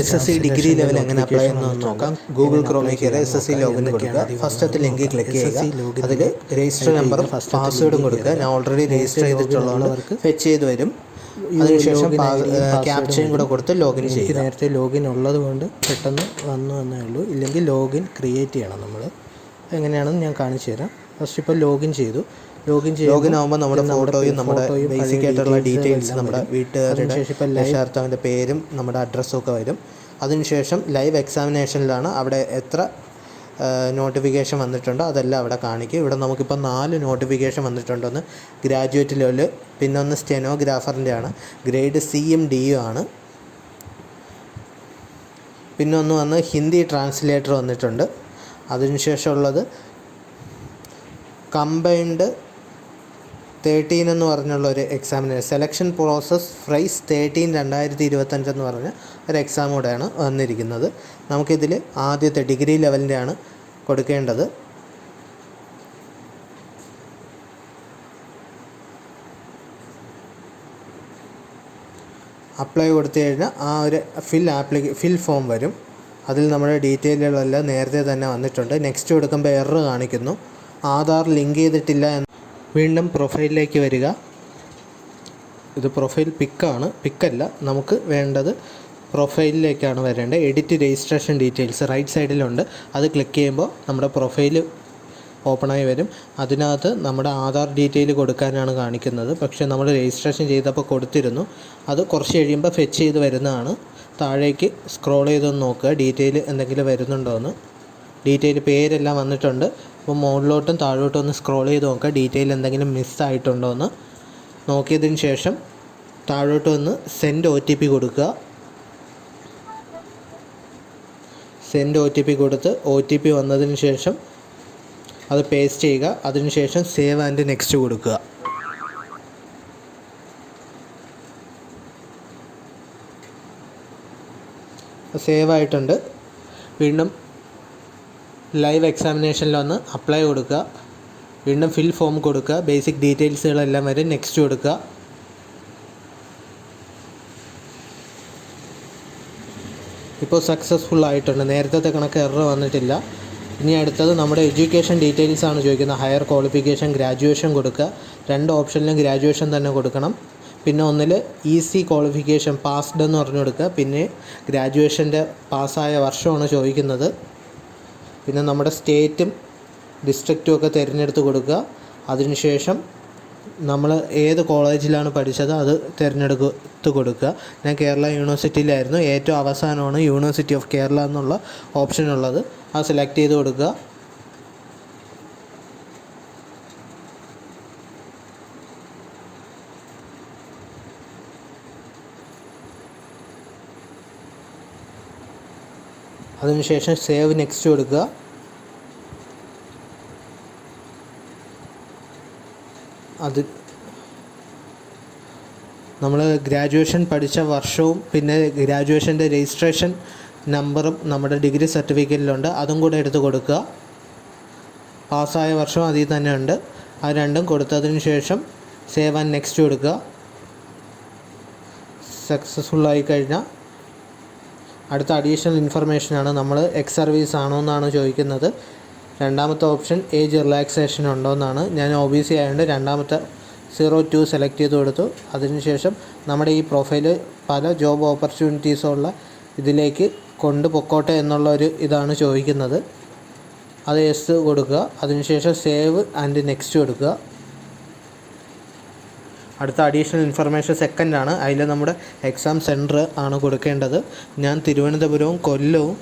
S S C degree level എങ്ങനെ apply ചെയ്യുന്നതെന്ന് നോക്കാം. ഗൂഗിൾ ക്രോമിൽ കയറി എസ് എസ് സി ലോഗിൻ കൊടുക്കുക. ഫസ്റ്റത്തെ ലിങ്കിൽ ക്ലിക്ക് ചെയ്യുക. അതിൽ രജിസ്റ്റർ നമ്പറും പാസ്വേഡും കൊടുക്കുക. ഞാൻ ഓൾറെഡി രജിസ്റ്റർ ചെയ്തിട്ടുള്ളവർക്ക് ഫെച്ച് ചെയ്ത് വരും. അതിനുശേഷം ക്യാപ്ചയും കൂടെ കൊടുത്ത് ലോഗിൻ ചെയ്യുക. നേരത്തെ ലോഗിൻ ഉള്ളത് കൊണ്ട് പെട്ടെന്ന് വന്നു എന്നേ ഉള്ളൂ. ഇല്ലെങ്കിൽ ലോഗിൻ ക്രിയേറ്റ് ചെയ്യണം നമ്മൾ എങ്ങനെയാണെന്ന് ഞാൻ കാണിച്ചു തരാം. ഫസ്റ്റ് ഇപ്പോൾ ലോഗിൻ ചെയ്തു. ലോഗിൻ ലോഗിൻ ആകുമ്പോൾ നമ്മുടെ ഫോട്ടോയും നമ്മുടെ ബേസിക് ആയിട്ടുള്ള ഡീറ്റെയിൽസ് നമ്മുടെ വീട്ടുകാരുടെ രക്ഷകർത്താവിന്റെ പേരും നമ്മുടെ അഡ്രസ്സും ഒക്കെ വരും. അതിനുശേഷം ലൈവ് എക്സാമിനേഷനിലാണ് അവിടെ എത്ര നോട്ടിഫിക്കേഷൻ വന്നിട്ടുണ്ടോ അതെല്ലാം അവിടെ കാണിക്കും. ഇവിടെ നമുക്കിപ്പോൾ നാല് നോട്ടിഫിക്കേഷൻ വന്നിട്ടുണ്ടെന്ന് ഗ്രാജുവേറ്റ് ലെവൽ പിന്നെ ഒന്ന് സ്റ്റെനോഗ്രാഫറിന്റെ ആണ് ഗ്രേഡ് സിയും ഡിയും ആണ്. പിന്നെ ഒന്ന് വന്ന് ഹിന്ദി ട്രാൻസ്ലേറ്റർ വന്നിട്ടുണ്ട്. അതിനുശേഷമുള്ളത് കമ്പൈൻഡ് തേർട്ടീൻ എന്ന് പറഞ്ഞുള്ള ഒരു എക്സാമിന് സെലക്ഷൻ പ്രോസസ് ഫ്രൈസ് തേർട്ടീൻ രണ്ടായിരത്തി ഇരുപത്തഞ്ച് എന്ന് പറഞ്ഞ ഒരു എക്സാം കൂടെയാണ് വന്നിരിക്കുന്നത്. നമുക്കിതിൽ ആദ്യത്തെ ഡിഗ്രി ലെവലിന്റെ ആണ് കൊടുക്കേണ്ടത്. അപ്ലൈ കൊടുത്തു കഴിഞ്ഞാൽ ആ ഒരു ഫിൽ ആപ്ലിക്ക ഫിൽ ഫോം വരും. അതിൽ നമ്മുടെ ഡീറ്റെയിലുകളെല്ലാം നേരത്തെ തന്നെ വന്നിട്ടുണ്ട്. നെക്സ്റ്റ് കൊടുക്കുമ്പോൾ എറർ കാണിക്കുന്നു. ആധാർ ലിങ്ക് ചെയ്തിട്ടില്ല എന്ന് വീണ്ടും പ്രൊഫൈലിലേക്ക് വരിക. ഇത് പ്രൊഫൈൽ പിക്കാണ് പിക്കല്ല നമുക്ക് വേണ്ടത് പ്രൊഫൈലിലേക്കാണ് വരേണ്ടത്. എഡിറ്റ് രജിസ്ട്രേഷൻ ഡീറ്റെയിൽസ് റൈറ്റ് സൈഡിലുണ്ട് അത് ക്ലിക്ക് ചെയ്യുമ്പോൾ നമ്മുടെ പ്രൊഫൈൽ ഓപ്പണായി വരും. അതിനകത്ത് നമ്മുടെ ആധാർ ഡീറ്റെയിൽ കൊടുക്കാനാണ് കാണിക്കുന്നത്. പക്ഷേ നമ്മൾ രജിസ്ട്രേഷൻ ചെയ്തപ്പോൾ കൊടുത്തിരുന്നു. അത് കുറച്ച് കഴിയുമ്പോൾ ഫെച്ച് ചെയ്ത് വരുന്നതാണ്. താഴേക്ക് സ്ക്രോൾ ചെയ്തൊന്ന് നോക്കുക. ഡീറ്റെയിൽ എന്തെങ്കിലും വരുന്നുണ്ടോ എന്ന്. ഡീറ്റെയിൽ പേരെല്ലാം വന്നിട്ടുണ്ട്. അപ്പോൾ മുകളിലോട്ടും താഴോട്ടും ഒന്ന് സ്ക്രോൾ ചെയ്ത് നോക്കുക ഡീറ്റെയിൽ എന്തെങ്കിലും മിസ്സായിട്ടുണ്ടോ എന്ന് നോക്കിയതിന് ശേഷം താഴോട്ട് വന്ന് സെൻഡ് ഒ ടി പി കൊടുക്കുക. സെൻഡ് ഒ ടി പി കൊടുത്ത് ഒ ടി പി വന്നതിന് ശേഷം അത് പേസ്റ്റ് ചെയ്യുക. അതിനുശേഷം സേവ് ആൻഡ് നെക്സ്റ്റ് കൊടുക്കുക. സേവ് ആയിട്ടുണ്ട്. വീണ്ടും ലൈവ് എക്സാമിനേഷനിൽ വന്ന് അപ്ലൈ കൊടുക്കുക. വീണ്ടും ഫിൽ ഫോം കൊടുക്കുക. ബേസിക് ഡീറ്റെയിൽസുകളെല്ലാം വരും നെക്സ്റ്റ് കൊടുക്കുക. ഇപ്പോൾ സക്സസ്ഫുൾ ആയിട്ടുണ്ട്. നേരത്തെ കണക്ക് എറർ വന്നിട്ടില്ല. ഇനി അടുത്തത് നമ്മുടെ എഡ്യൂക്കേഷൻ ഡീറ്റെയിൽസ് ആണ് ചോദിക്കുന്നത്. ഹയർ ക്വാളിഫിക്കേഷൻ ഗ്രാജുവേഷൻ കൊടുക്കുക. രണ്ട് ഓപ്ഷനിലും ഗ്രാജുവേഷൻ തന്നെ കൊടുക്കണം. പിന്നെ ഒന്നിൽ ഈസി ക്വാളിഫിക്കേഷൻ പാസ്ഡ് എന്ന് പറഞ്ഞു കൊടുക്കുക. പിന്നെ ഗ്രാജുവേഷന്റെ പാസ്സായ വർഷമാണ് ചോദിക്കുന്നത്. പിന്നെ നമ്മുടെ സ്റ്റേറ്റും ഡിസ്ട്രിക്റ്റും ഒക്കെ തിരഞ്ഞെടുത്ത് കൊടുക്കുക. അതിനുശേഷം നമ്മൾ ഏത് കോളേജിലാണ് പഠിച്ചത് അത് തിരഞ്ഞെടുത്ത് കൊടുക്കുക. ഞാൻ കേരള യൂണിവേഴ്സിറ്റിയിലായിരുന്നു. ഏറ്റവും അവസാനമാണ് യൂണിവേഴ്സിറ്റി ഓഫ് കേരള എന്നുള്ള ഓപ്ഷൻ ഉള്ളത്. അത് സെലക്ട് ചെയ്ത് കൊടുക്കുക. അതിനുശേഷം സേവ് നെക്സ്റ്റ് കൊടുക്കുക. അത് നമ്മൾ ഗ്രാജുവേഷൻ പഠിച്ച വർഷവും പിന്നെ ഗ്രാജുവേഷന്റെ രജിസ്ട്രേഷൻ നമ്പറും നമ്മുടെ ഡിഗ്രി സർട്ടിഫിക്കറ്റിലുണ്ട് അതും കൂടെ എടുത്ത് കൊടുക്കുക. പാസ്സായ വർഷം അതിൽ തന്നെ ഉണ്ട്. അത് രണ്ടും കൊടുത്തതിന് ശേഷം സേവ് ആൻഡ് നെക്സ്റ്റ് കൊടുക്കുക. സക്സസ്ഫുൾ ആയി കഴിഞ്ഞാൽ അടുത്ത അഡീഷണൽ ഇൻഫർമേഷനാണ് നമ്മൾ എക്സ് സർവീസ് ആണോ എന്നാണ് ചോദിക്കുന്നത്. രണ്ടാമത്തെ ഓപ്ഷൻ ഏജ് റിലാക്സേഷൻ ഉണ്ടോ എന്നാണ്. ഞാൻ ഒ ബി സി ആയതുകൊണ്ട് രണ്ടാമത്തെ സീറോ ടു സെലക്ട് ചെയ്ത് കൊടുത്തു. അതിനുശേഷം നമ്മുടെ ഈ പ്രൊഫൈൽ പല ജോബ് ഓപ്പർച്യൂണിറ്റീസുള്ള ഇതിലേക്ക് കൊണ്ട് പൊക്കോട്ടെ എന്നുള്ള ഒരു ഇതാണ് ചോദിക്കുന്നത്. അത് എസ് കൊടുക്കുക. അതിനുശേഷം സേവ് ആൻഡ് നെക്സ്റ്റ് കൊടുക്കുക. അടുത്ത അഡീഷണൽ ഇൻഫർമേഷൻ സെക്കൻഡ് ആണ്. അതിൽ നമ്മുടെ എക്സാം സെന്റർ ആണ് കൊടുക്കേണ്ടത്. ഞാൻ തിരുവനന്തപുരവും കൊല്ലവും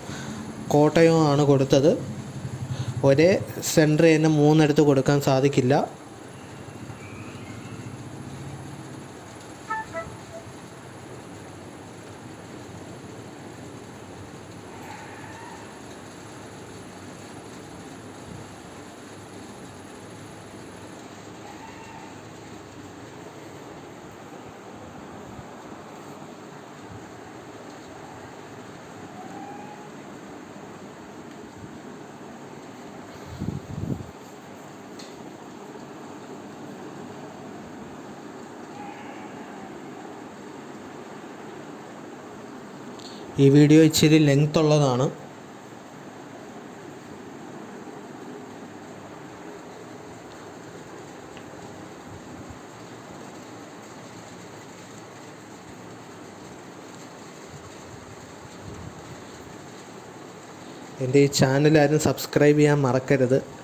കോട്ടയവും ആണ് കൊടുത്തത്. ഒരേ സെന്റർ തന്നെ മൂന്നിടത്ത് കൊടുക്കാൻ സാധിക്കില്ല. ഈ വീഡിയോ ഇച്ചിരി ലെങ്ത് ഉള്ളതാണ്. എന്റെ ഈ ചാനൽ ആരും സബ്സ്ക്രൈബ് ചെയ്യാൻ മറക്കരുത്.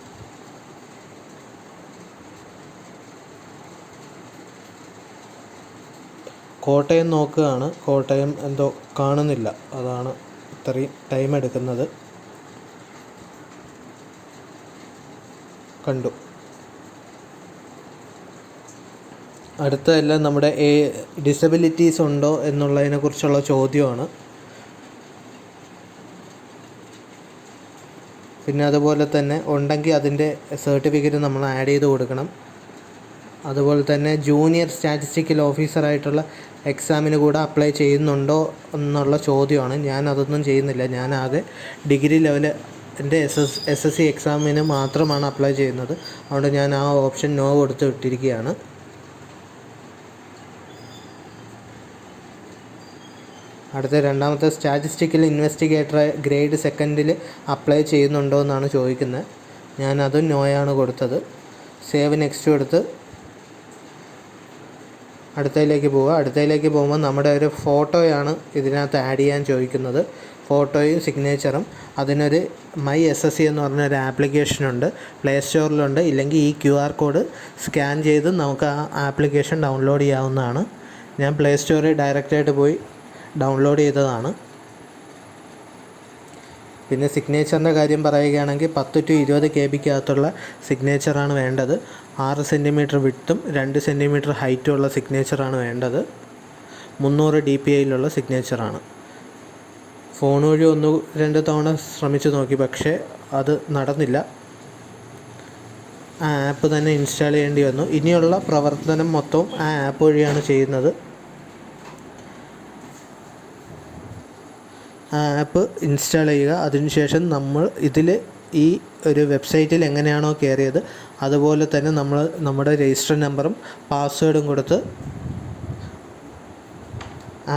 കോട്ടയം നോക്കുകയാണ്. കോട്ടയം എന്തോ കാണുന്നില്ല. അതാണ് ഇത്രയും ടൈം എടുക്കുന്നത്. കണ്ടു. അടുത്തതെല്ലാം നമ്മുടെ ഏ ഡിസബിലിറ്റീസ് ഉണ്ടോ എന്നുള്ളതിനെ കുറിച്ചുള്ള ചോദ്യമാണ്. പിന്നെ അതുപോലെ തന്നെ ഉണ്ടെങ്കിൽ അതിന്റെ സർട്ടിഫിക്കറ്റ് നമ്മൾ ആഡ് ചെയ്ത് കൊടുക്കണം. അതുപോലെ തന്നെ ജൂനിയർ സ്റ്റാറ്റിസ്റ്റിക്കൽ ഓഫീസറായിട്ടുള്ള എക്സാമിന് കൂടെ അപ്ലൈ ചെയ്യുന്നുണ്ടോ എന്നുള്ള ചോദ്യമാണ്. ഞാൻ അതൊന്നും ചെയ്യുന്നില്ല. ഞാൻ ആകെ ഡിഗ്രി ലെവൽ എന്റെ S S S S C എക്സാമിന് മാത്രമാണ് അപ്ലൈ ചെയ്യുന്നത്. അതുകൊണ്ട് ഞാൻ ആ ഓപ്ഷൻ നോ കൊടുത്ത് വിട്ടിരിക്കുകയാണ്. അടുത്ത രണ്ടാമത്തെ സ്റ്റാറ്റിസ്റ്റിക്കൽ ഇൻവെസ്റ്റിഗേറ്റർ ഗ്രേഡ് സെക്കൻഡിൽ അപ്ലൈ ചെയ്യുന്നുണ്ടോ എന്നാണ് ചോദിക്കുന്നത്. ഞാനതും നോയാണ് കൊടുത്തത്. സേവ് നെക്സ്റ്റ് കൊടുത്ത് അടുത്തതിലേക്ക് പോവുക. അടുത്തതിലേക്ക് പോകുമ്പോൾ നമ്മുടെ ഒരു ഫോട്ടോയാണ് ഇതിനകത്ത് ആഡ് ചെയ്യാൻ ചോദിക്കുന്നത്. ഫോട്ടോയും സിഗ്നേച്ചറും. അതിനൊരു മൈ എസ് എസ് സി എന്ന് പറഞ്ഞൊരു ആപ്ലിക്കേഷൻ ഉണ്ട്. പ്ലേ സ്റ്റോറിലുണ്ട് ഇല്ലെങ്കിൽ ഈ ക്യു ആർ കോഡ് സ്കാൻ ചെയ്ത് നമുക്ക് ആ ആപ്ലിക്കേഷൻ ഡൗൺലോഡ് ചെയ്യാവുന്നതാണ്. ഞാൻ പ്ലേ സ്റ്റോറിൽ ഡയറക്റ്റായിട്ട് പോയി ഡൗൺലോഡ് ചെയ്തതാണ്. പിന്നെ സിഗ്നേച്ചറിന്റെ കാര്യം പറയുകയാണെങ്കിൽ പത്ത് ടു ഇരുപത് കെ ബിക്കകത്തുള്ള സിഗ്നേച്ചറാണ് വേണ്ടത്. ആറ് സെന്റിമീറ്റർ വിട്ടും രണ്ട് സെന്റിമീറ്റർ ഹൈറ്റും ഉള്ള സിഗ്നേച്ചറാണ് വേണ്ടത്. മുന്നൂറ് ഡി പി ഐയിലുള്ള സിഗ്നേച്ചറാണ് ഫോൺ വഴി ഒന്ന് രണ്ട് തവണ ശ്രമിച്ചു നോക്കി പക്ഷേ അത് നടന്നില്ല. ആ ആപ്പ് തന്നെ ഇൻസ്റ്റാൾ ചെയ്യേണ്ടി വന്നു. ഇനിയുള്ള പ്രവർത്തനം മൊത്തവും ആ ആപ്പ് വഴിയാണ് ചെയ്യുന്നത്. ആപ്പ് ഇൻസ്റ്റാൾ ചെയ്യുക. അതിനുശേഷം നമ്മൾ ഇതിൽ ഈ ഒരു വെബ്സൈറ്റിൽ എങ്ങനെയാണോ കയറിയത് അതുപോലെ തന്നെ നമ്മൾ നമ്മുടെ രജിസ്റ്റർ നമ്പറും പാസ്വേഡും കൊടുത്ത്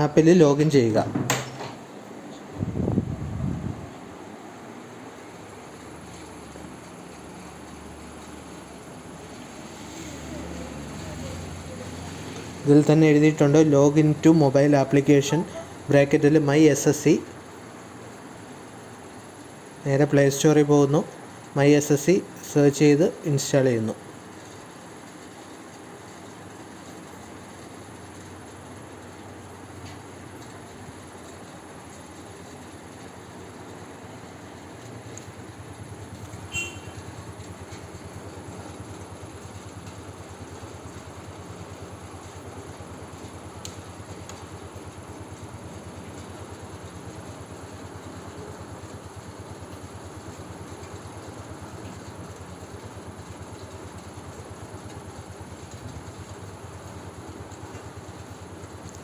ആപ്പിൽ ലോഗിൻ ചെയ്യുക. ഇതിൽ തന്നെ എഴുതിയിട്ടുണ്ട് ലോഗിൻ ടു മൊബൈൽ ആപ്ലിക്കേഷൻ ബ്രാക്കറ്റിൽ മൈ എസ് എസ് സി നേരെ പ്ലേ സ്റ്റോറിൽ പോകുന്നു. My S S C search ചെയ്ത് ഇൻസ്റ്റാൾ ചെയ്യുന്നു.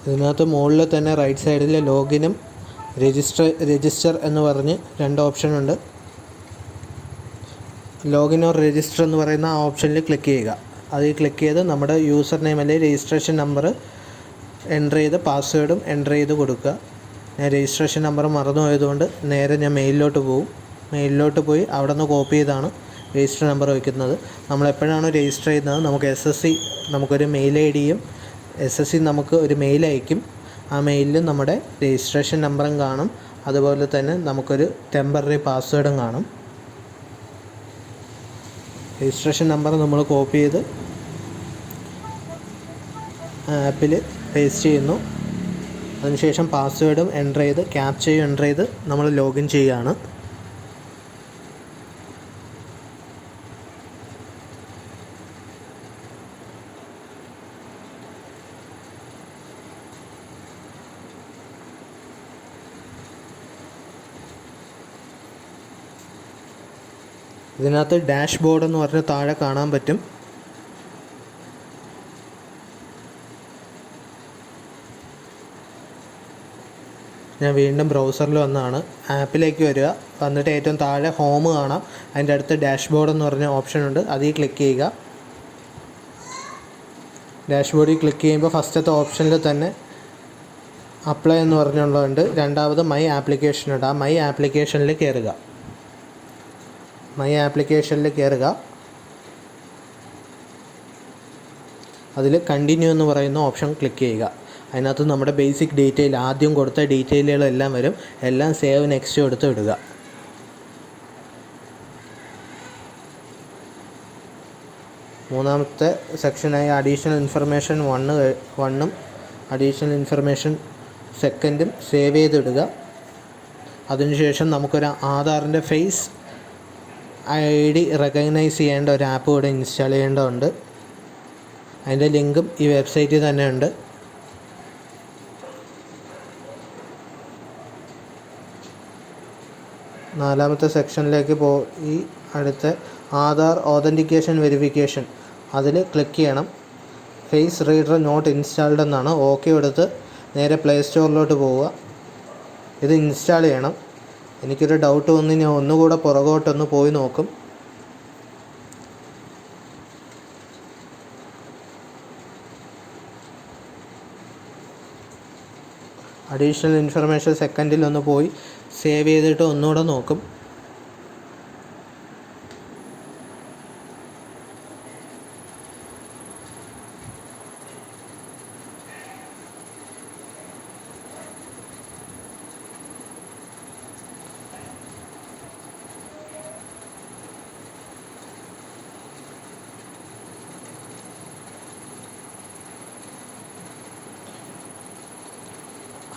ഇതിനകത്ത് മുകളിൽ തന്നെ റൈറ്റ് സൈഡിൽ ലോഗിനും രജിസ്റ്റർ രജിസ്റ്റർ എന്ന് പറഞ്ഞ് രണ്ട് ഓപ്ഷൻ ഉണ്ട്. ലോഗിൻ ഓർ രജിസ്റ്റർ എന്ന് പറയുന്ന ആ ഓപ്ഷനിൽ ക്ലിക്ക് ചെയ്യുക. അതിൽ ക്ലിക്ക് ചെയ്ത് നമ്മുടെ യൂസർ നെയിം അല്ലെങ്കിൽ രജിസ്ട്രേഷൻ നമ്പർ എന്റർ ചെയ്ത് പാസ്വേഡും എന്റർ ചെയ്ത് കൊടുക്കുക. ഞാൻ രജിസ്ട്രേഷൻ നമ്പർ മറന്നു പോയതുകൊണ്ട് നേരെ ഞാൻ മെയിലിലോട്ട് പോകും മെയിലിലോട്ട് പോയി അവിടെ നിന്ന് കോപ്പി ചെയ്താണ് രജിസ്റ്റർ നമ്പർ വയ്ക്കുന്നത്. നമ്മൾ എപ്പോഴാണോ രജിസ്റ്റർ ചെയ്യുന്നത് നമുക്ക് എസ് എസ് സി നമുക്കൊരു മെയിൽ ഐ ഡിയും എസ് എസ് സി നമുക്ക് ഒരു മെയിൽ അയക്കും. ആ മെയിലിൽ നമ്മുടെ രജിസ്ട്രേഷൻ നമ്പറും കാണും. അതുപോലെ തന്നെ നമുക്കൊരു ടെമ്പററി പാസ്വേഡും കാണും. രജിസ്ട്രേഷൻ നമ്പർ നമ്മൾ കോപ്പി ചെയ്ത് ആപ്പിൽ പേസ്റ്റ് ചെയ്യുന്നു. അതിനുശേഷം പാസ്വേഡും എന്റർ ചെയ്ത് ക്യാപ്ചയും എന്റർ ചെയ്ത് നമ്മൾ ലോഗിൻ ചെയ്യുകയാണ്. ഇതിനകത്ത് ഡാഷ് ബോർഡ് എന്ന് പറഞ്ഞ് താഴെ കാണാൻ പറ്റും. ഞാൻ വീണ്ടും ബ്രൗസറിൽ വന്നാണ്. ആപ്പിലേക്ക് വരിക. വന്നിട്ട് ഏറ്റവും താഴെ ഹോം കാണാം. അതിന്റെ അടുത്ത് ഡാഷ് ബോർഡ് എന്ന് പറഞ്ഞ ഓപ്ഷൻ ഉണ്ട്. അതിൽ ക്ലിക്ക് ചെയ്യുക. ഡാഷ് ബോർഡിൽ ക്ലിക്ക് ചെയ്യുമ്പോൾ ഫസ്റ്റത്തെ ഓപ്ഷനിൽ തന്നെ അപ്ലൈ എന്ന് പറഞ്ഞുള്ളതുണ്ട്. രണ്ടാമത് മൈ ആപ്ലിക്കേഷൻ ഉണ്ട്. ആ മൈ ആപ്ലിക്കേഷനിൽ കയറുക. മൈ ആപ്ലിക്കേഷനിൽ കയറുക അതിൽ കണ്ടിന്യൂ എന്ന് പറയുന്ന ഓപ്ഷൻ ക്ലിക്ക് ചെയ്യുക. അതിനകത്ത് നമ്മുടെ ബേസിക് ഡീറ്റെയിൽ ആദ്യം കൊടുത്ത ഡീറ്റെയിലുകളെല്ലാം വരും. എല്ലാം സേവ് നെക്സ്റ്റ് എടുത്ത് വിടുക മൂന്നാമത്തെ സെക്ഷനായി അഡീഷണൽ ഇൻഫർമേഷൻ വണ്ണ് വണ്ണും അഡീഷണൽ ഇൻഫർമേഷൻ സെക്കൻഡും സേവ് ചെയ്തിടുക അതിനുശേഷം നമുക്കൊരു ആധാറിന്റെ ഫേസ് ഐ ഡി റെക്കഗ്നൈസ് ചെയ്യേണ്ട ഒരു ആപ്പ് കൂടെ ഇൻസ്റ്റാൾ ചെയ്യേണ്ടതുണ്ട്. അതിന്റെ ലിങ്കും ഈ വെബ്സൈറ്റിൽ തന്നെ ഉണ്ട്. നാലാമത്തെ സെക്ഷനിലേക്ക് പോയി അടുത്ത ആധാർ ഓതന്റിക്കേഷൻ വെരിഫിക്കേഷൻ അതിൽ ക്ലിക്ക് ചെയ്യണം. ഫേസ് റീഡർ നോട്ട് ഇൻസ്റ്റാൾഡ് എന്നാണ്. ഓക്കെ എടുത്ത് നേരെ പ്ലേ സ്റ്റോറിലോട്ട് പോവുക. ഇത് ഇൻസ്റ്റാൾ ചെയ്യണം. എനിക്കൊരു ഡൗട്ട് വന്ന് ഞാൻ ഒന്നുകൂടെ പുറകോട്ടൊന്ന് പോയി നോക്കും. അഡീഷണൽ ഇൻഫർമേഷൻ സെക്കൻഡിൽ ഒന്ന് പോയി സേവ് ചെയ്തിട്ട് ഒന്നുകൂടെ നോക്കും.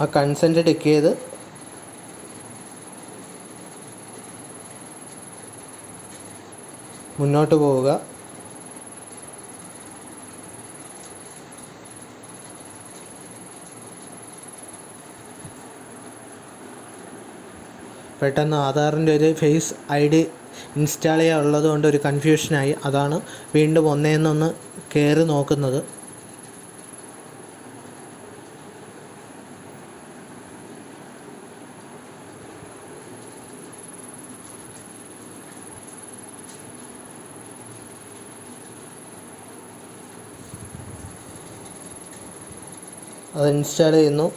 ആ കൺസെന്റ് ടിക്ക് ചെയ്ത് മുന്നോട്ട് പോവുക. പെട്ടെന്ന് ആധാറിന്റെ ഒരു ഫേസ് ഐ ഡി ഇൻസ്റ്റാൾ ചെയ്യാനുള്ളത് കൊണ്ട് ഒരു കൺഫ്യൂഷനായി അതാണ് വീണ്ടും ഒന്നേന്നൊന്ന് കയറി നോക്കുന്നത്. അത് ഇൻസ്റ്റാൾ ചെയ്യുന്നു.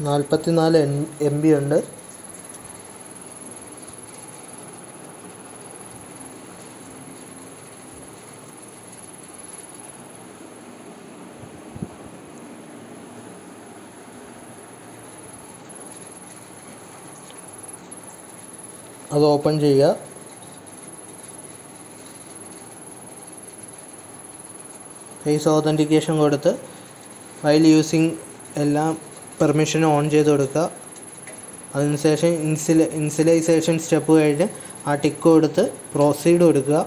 നാൽപ്പത്തി നാല് എം ബി ഉണ്ട്. അത് ഓപ്പൺ ചെയ്യുക. ഫേസ് ഓതന്റിക്കേഷൻ കൊടുത്ത് ഫയൽ യൂസിങ് എല്ലാം പെർമിഷൻ ഓൺ ചെയ്ത് കൊടുക്കുക. അതിനുശേഷം ഇൻസില ഇൻസിലൈസേഷൻ സ്റ്റെപ്പ് കഴിഞ്ഞ് ആ ടിക്ക് കൊടുത്ത് പ്രൊസീഡ് കൊടുക്കുക.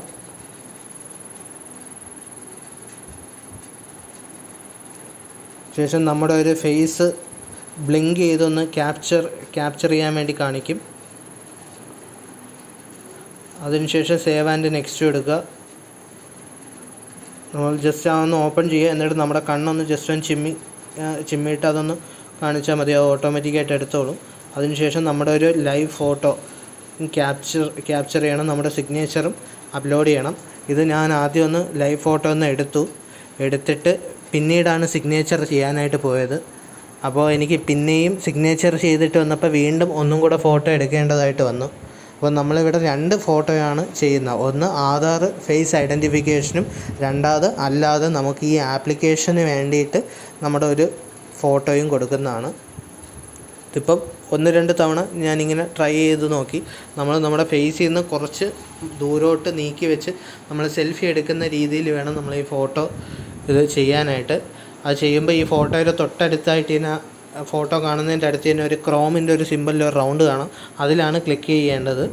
ശേഷം നമ്മുടെ ഒരു ഫേസ് ബ്ലിങ്ക് ചെയ്തൊന്ന് ക്യാപ്ചർ ക്യാപ്ചർ ചെയ്യാൻ വേണ്ടി കാണിക്കും. അതിനുശേഷം സേവ് ആൻഡ് നെക്സ്റ്റ് കൊടുക്കുക. നമ്മൾ ജസ്റ്റ് അതൊന്ന് ഓപ്പൺ ചെയ്യുക. എന്നിട്ട് നമ്മുടെ കണ്ണൊന്ന് ജസ്റ്റ് ഒന്ന് ചിമ്മി ചിമ്മിയിട്ട് അതൊന്ന് കാണിച്ചാൽ മതി. അത് ഓട്ടോമാറ്റിക്കായിട്ട് എടുത്തോളും. അതിനുശേഷം നമ്മുടെ ഒരു ലൈവ് ഫോട്ടോ ക്യാപ്ചർ ക്യാപ്ചർ ചെയ്യണം. നമ്മുടെ സിഗ്നേച്ചറും അപ്ലോഡ് ചെയ്യണം. ഇത് ഞാൻ ആദ്യം ഒന്ന് ലൈവ് ഫോട്ടോ ഒന്ന് എടുത്തു. എടുത്തിട്ട് പിന്നീടാണ് സിഗ്നേച്ചർ ചെയ്യാനായിട്ട് പോയത്. അപ്പോൾ എനിക്ക് പിന്നെയും സിഗ്നേച്ചർ ചെയ്തിട്ട് വന്നപ്പോൾ വീണ്ടും ഒന്നും കൂടെ ഫോട്ടോ എടുക്കേണ്ടതായിട്ട് വന്നു. അപ്പോൾ നമ്മളിവിടെ രണ്ട് ഫോട്ടോയാണ് ചെയ്യുന്നത്. ഒന്ന് ആധാർ ഫേസ് ഐഡന്റിഫിക്കേഷനും രണ്ടാമത് അല്ലാതെ നമുക്ക് ഈ ആപ്ലിക്കേഷന് വേണ്ടിയിട്ട് നമ്മുടെ ഒരു ഫോട്ടോയും കൊടുക്കുന്നതാണ്. ഇതിപ്പം ഒന്ന് രണ്ട് തവണ ഞാനിങ്ങനെ ട്രൈ ചെയ്ത് നോക്കി. നമ്മൾ നമ്മുടെ ഫേസിൽ നിന്ന് കുറച്ച് ദൂരോട്ട് നീക്കി വെച്ച് നമ്മൾ സെൽഫി എടുക്കുന്ന രീതിയിൽ വേണം നമ്മൾ ഈ ഫോട്ടോ ഇത് ചെയ്യാനായിട്ട്. അത് ചെയ്യുമ്പോൾ ഈ ഫോട്ടോയുടെ തൊട്ടടുത്തായിട്ട് ഇതിനെ ഫോട്ടോ കാണുന്നതിന്റെ അടുത്ത് തന്നെ ഒരു ക്രോമിന്റെ ഒരു സിമ്പിളിൽ ഒരു റൗണ്ട് കാണാം. അതിലാണ് ക്ലിക്ക് ചെയ്യേണ്ടത്.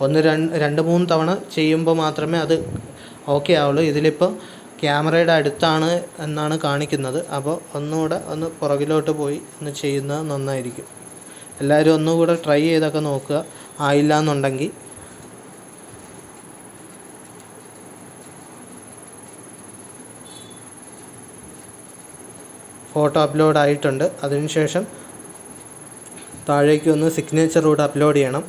ഒന്ന് രണ്ട് രണ്ട് മൂന്ന് തവണ ചെയ്യുമ്പോൾ മാത്രമേ അത് ഓക്കെ ആവുള്ളൂ. ഇതിലിപ്പോൾ ക്യാമറയുടെ അടുത്താണ് എന്നാണ് കാണിക്കുന്നത്. അപ്പോൾ ഒന്നുകൂടെ ഒന്ന് പുറകിലോട്ട് പോയി ഒന്ന് ചെയ്യുന്നത് നന്നായിരിക്കും. എല്ലാവരും ഒന്നുകൂടെ ട്രൈ ചെയ്തൊക്കെ നോക്കുക. ആയില്ല എന്നുണ്ടെങ്കിൽ ഫോട്ടോ അപ്ലോഡ് ആയിട്ടുണ്ട്. അതിനുശേഷം താഴേക്ക് ഒന്ന് സിഗ്നേച്ചർ കൂടെ അപ്ലോഡ് ചെയ്യണം.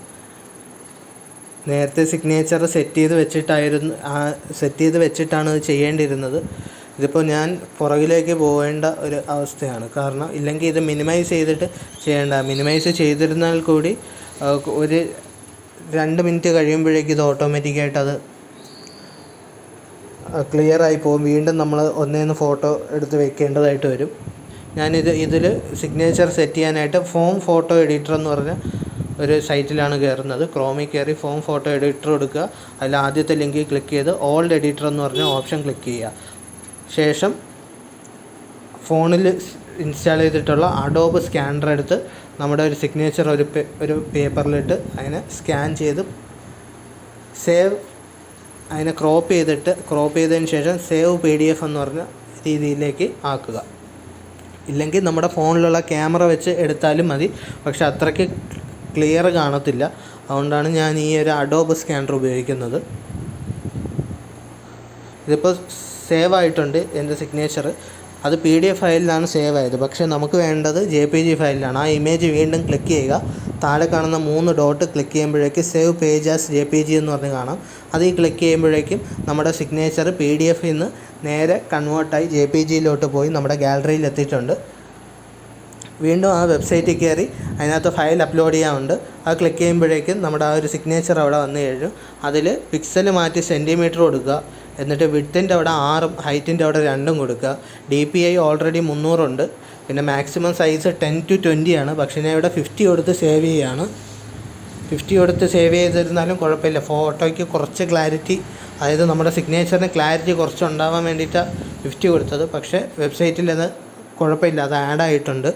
നേരത്തെ സിഗ്നേച്ചർ സെറ്റ് ചെയ്ത് വെച്ചിട്ടായിരുന്നു സെറ്റ് ചെയ്ത് വെച്ചിട്ടാണ് ഇത് ചെയ്യേണ്ടിയിരുന്നത്. ഇതിപ്പോൾ ഞാൻ പുറകിലേക്ക് പോകേണ്ട ഒരു അവസ്ഥയാണ്. കാരണം ഇല്ലെങ്കിൽ ഇത് മിനിമൈസ് ചെയ്തിട്ട് ചെയ്യേണ്ട. മിനിമൈസ് ചെയ്തിരുന്നാൽ കൂടി ഒരു രണ്ട് മിനിറ്റ് കഴിയുമ്പോഴേക്കും ഇത് ഓട്ടോമാറ്റിക്കായിട്ട് അത് ക്ലിയർ ആയി പോകും. വീണ്ടും നമ്മൾ ഒന്നേന്ന് ഫോട്ടോ എടുത്ത് വെക്കേണ്ടതായിട്ട് വരും. ഞാനിത് ഇതിൽ സിഗ്നേച്ചർ സെറ്റ് ചെയ്യാനായിട്ട് ഫോം ഫോട്ടോ എഡിറ്റർ എന്ന് പറഞ്ഞ ഒരു സൈറ്റിലാണ് കയറുന്നത് ക്രോമിൽ കയറി ഫോം ഫോട്ടോ എഡിറ്റർ എടുക്കുക. അതിൽ ആദ്യത്തെ ലിങ്കിൽ ക്ലിക്ക് ചെയ്ത് ഓൾഡ് എഡിറ്റർ എന്ന് പറഞ്ഞ ഓപ്ഷൻ ക്ലിക്ക് ചെയ്യുക. ശേഷം ഫോണിൽ ഇൻസ്റ്റാൾ ചെയ്തിട്ടുള്ള അഡോബ് സ്കാനർ എടുത്ത് നമ്മുടെ ഒരു സിഗ്നേച്ചർ ഒരു ഒരു പേപ്പറിലിട്ട് അതിനെ സ്കാൻ ചെയ്ത് സേവ് അതിനെ ക്രോപ്പ് ചെയ്തിട്ട് ക്രോപ്പ് ചെയ്തതിന് ശേഷം സേവ് പി ഡി എഫ് എന്ന് പറഞ്ഞ രീതിയിലേക്ക് ആക്കുക. ഇല്ലെങ്കിൽ നമ്മുടെ ഫോണിലുള്ള ക്യാമറ വെച്ച് എടുത്താലും മതി. പക്ഷെ അത്രയ്ക്ക് ക്ലിയർ കാണത്തില്ല. അതുകൊണ്ടാണ് ഞാൻ ഈ ഒരു അഡോബ് സ്കാനർ ഉപയോഗിക്കുന്നത്. ഇതിപ്പോൾ സേവ് ആയിട്ടുണ്ട് എന്റെ സിഗ്നേച്ചർ അത് പി ഡി എഫ് ഫയലിലാണ് സേവ് ആയത്. പക്ഷേ നമുക്ക് വേണ്ടത് ജെ പി ജി ഫയലിലാണ് ആ ഇമേജ് വീണ്ടും ക്ലിക്ക് ചെയ്യുക. താഴെ കാണുന്ന മൂന്ന് dot click ചെയ്യുമ്പോഴേക്ക് save page as J P G എന്ന് പറഞ്ഞ് കാണാം. അത് ഈ ക്ലിക്ക് ചെയ്യുമ്പോഴേക്കും നമ്മുടെ സിഗ്നേച്ചർ പി ഡി എഫിൽ നിന്ന് നേരെ കൺവേർട്ടായി ജെ പി ജിയിലോട്ട് പോയി നമ്മുടെ ഗാലറിയിൽ എത്തിയിട്ടുണ്ട്. വീണ്ടും ആ വെബ്സൈറ്റിൽ കയറി അതിനകത്ത് ഫയൽ അപ്ലോഡ് ചെയ്യാനുണ്ട്. അത് ക്ലിക്ക് ചെയ്യുമ്പോഴേക്കും നമ്മുടെ ആ ഒരു സിഗ്നേച്ചർ അവിടെ വന്നു കഴിഞ്ഞു അതിൽ പിക്സൽ മാറ്റി സെന്റിമീറ്റർ കൊടുക്കുക. എന്നിട്ട് വിഡ്ത്തിന്റെ അവിടെ ആറും ഹൈറ്റിന്റെ അവിടെ രണ്ടും കൊടുക്കുക. ഡി പി ഐ ഓൾറെഡി മുന്നൂറുണ്ട്. പിന്നെ maximum size ten to twenty ആണ്. പക്ഷേ ഞാൻ ഇവിടെ ഫിഫ്റ്റി കൊടുത്ത് സേവ് ചെയ്യുകയാണ് ഫിഫ്റ്റി കൊടുത്ത് സേവ് ചെയ്തിരുന്നാലും കുഴപ്പമില്ല. ഫോട്ടോയ്ക്ക് കുറച്ച് ക്ലാരിറ്റി അതായത് നമ്മുടെ സിഗ്നേച്ചറിന് ക്ലാരിറ്റി കുറച്ച് ഉണ്ടാവാൻ വേണ്ടിയിട്ടാണ് ഫിഫ്റ്റി കൊടുത്തത്. പക്ഷേ വെബ്സൈറ്റിൽ അത് കുഴപ്പമില്ല. അത് ആഡായിട്ടുണ്ട്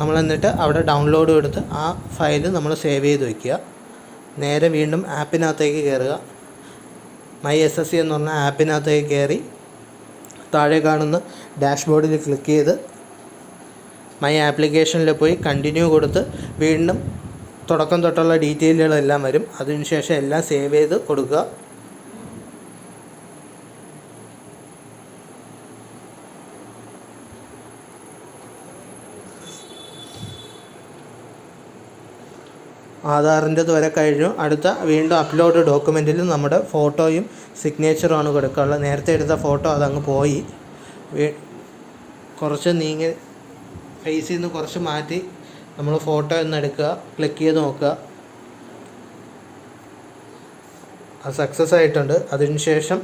നമ്മൾ എന്നിട്ട് അവിടെ ഡൗൺലോഡ് എടുത്ത് ആ ഫയൽ നമ്മൾ സേവ് ചെയ്ത് വയ്ക്കുക നേരെ വീണ്ടും ആപ്പിനകത്തേക്ക് കയറുക മൈ എസ് എസ് സി എന്ന് പറഞ്ഞ ആപ്പിനകത്തേക്ക് കയറി താഴെ കാണുന്ന ഡാഷ്ബോർഡിൽ ക്ലിക്ക് ചെയ്ത് മൈ ആപ്ലിക്കേഷനിൽ പോയി കണ്ടിന്യൂ കൊടുത്ത് വീണ്ടും തുടക്കം തൊട്ടുള്ള ഡീറ്റെയിലുകളെല്ലാം വരും. അതിനുശേഷം എല്ലാം സേവ് ചെയ്ത് കൊടുക്കുക. ആധാറിന്റെത് വരെ കഴിഞ്ഞു. അടുത്ത വീണ്ടും അപ്ലോഡ് ഡോക്യുമെന്റിൽ നമ്മുടെ ഫോട്ടോയും സിഗ്നേച്ചറുമാണ് കൊടുക്കാനുള്ളത് നേരത്തെ എടുത്ത ഫോട്ടോ അതങ്ങ് പോയി. കുറച്ച് നീങ്ങി ഫേസിൽ നിന്ന് കുറച്ച് മാറ്റി നമ്മൾ ഫോട്ടോ ഒന്ന് എടുക്കുക. ക്ലിക്ക് ചെയ്ത് നോക്കുക. അത് സക്സസ് ആയിട്ടുണ്ട്. അതിനുശേഷം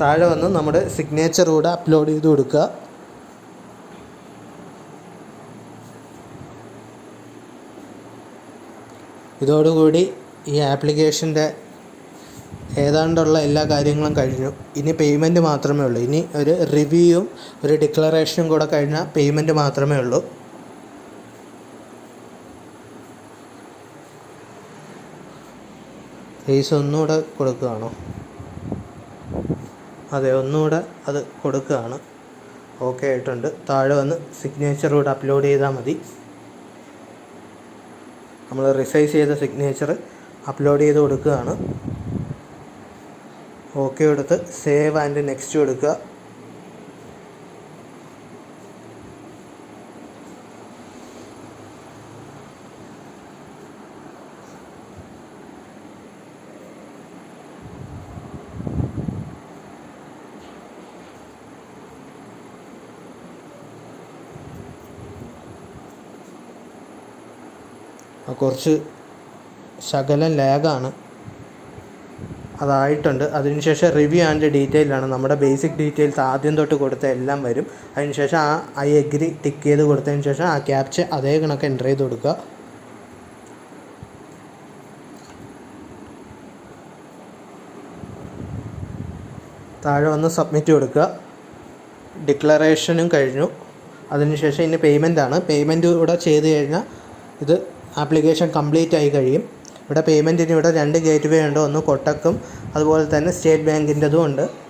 താഴെ വന്ന് നമ്മുടെ സിഗ്നേച്ചർ കൂടെ അപ്ലോഡ് ചെയ്ത് കൊടുക്കുക. ഇതോടുകൂടി ഈ ആപ്ലിക്കേഷന്റെ ഏതാണ്ടുള്ള എല്ലാ കാര്യങ്ങളും കഴിഞ്ഞു. ഇനി പേയ്മെന്റ് മാത്രമേ ഉള്ളൂ. ഇനി ഒരു റിവ്യൂവും ഒരു ഡിക്ലറേഷനും കൂടെ കഴിഞ്ഞാൽ പേയ്മെന്റ് മാത്രമേ ഉള്ളൂ. ഫേസ് ഒന്നുകൂടെ കൊടുക്കുകയാണോ? അതെ ഒന്നുകൂടെ അത് കൊടുക്കുകയാണ്. ഓക്കെ ആയിട്ടുണ്ട്. താഴെ വന്ന് സിഗ്നേച്ചർ കൂടെ അപ്ലോഡ് ചെയ്താൽ മതി. നമ്മൾ റിസൈസ് ചെയ്ത സിഗ്നേച്ചർ അപ്ലോഡ് ചെയ്ത് കൊടുക്കുകയാണ്. ഓക്കെ കൊടുത്ത് സേവ് ആൻഡ് നെക്സ്റ്റ് കൊടുക്കുക കുറച്ച് ശകലം ലാഗാണ്. അതായിട്ടുണ്ട്. അതിനുശേഷം റിവ്യൂ ആൻഡ് ഡീറ്റെയിൽ ആണ് നമ്മുടെ ബേസിക് ഡീറ്റെയിൽസ് ആദ്യം തൊട്ട് കൊടുത്ത എല്ലാം വരും. അതിനുശേഷം ആ ഐ എഗ്രി ടിക്ക് ചെയ്ത് കൊടുത്തതിന് ശേഷം ആ ക്യാപ്ച അതേ കണക്ക് എന്റർ ചെയ്ത് കൊടുക്കുക. താഴെ വന്ന് സബ്മിറ്റ് കൊടുക്കുക. ഡിക്ലറേഷനും കഴിഞ്ഞു. അതിനുശേഷം ഇനി പേയ്മെന്റ് ആണ് പേയ്മെന്റ് കൂടെ ചെയ്ത് കഴിഞ്ഞാൽ ഇത് ആപ്ലിക്കേഷൻ കംപ്ലീറ്റ് ആയി കഴിയും. ഇവിടെ പേയ്മെന്റിന് ഇവിടെ രണ്ട് ഗേറ്റ് വേ ഉണ്ട്. ഒന്ന് കൊട്ടക്കും അതുപോലെ തന്നെ സ്റ്റേറ്റ് ബാങ്കിന്റെതും ഉണ്ട്.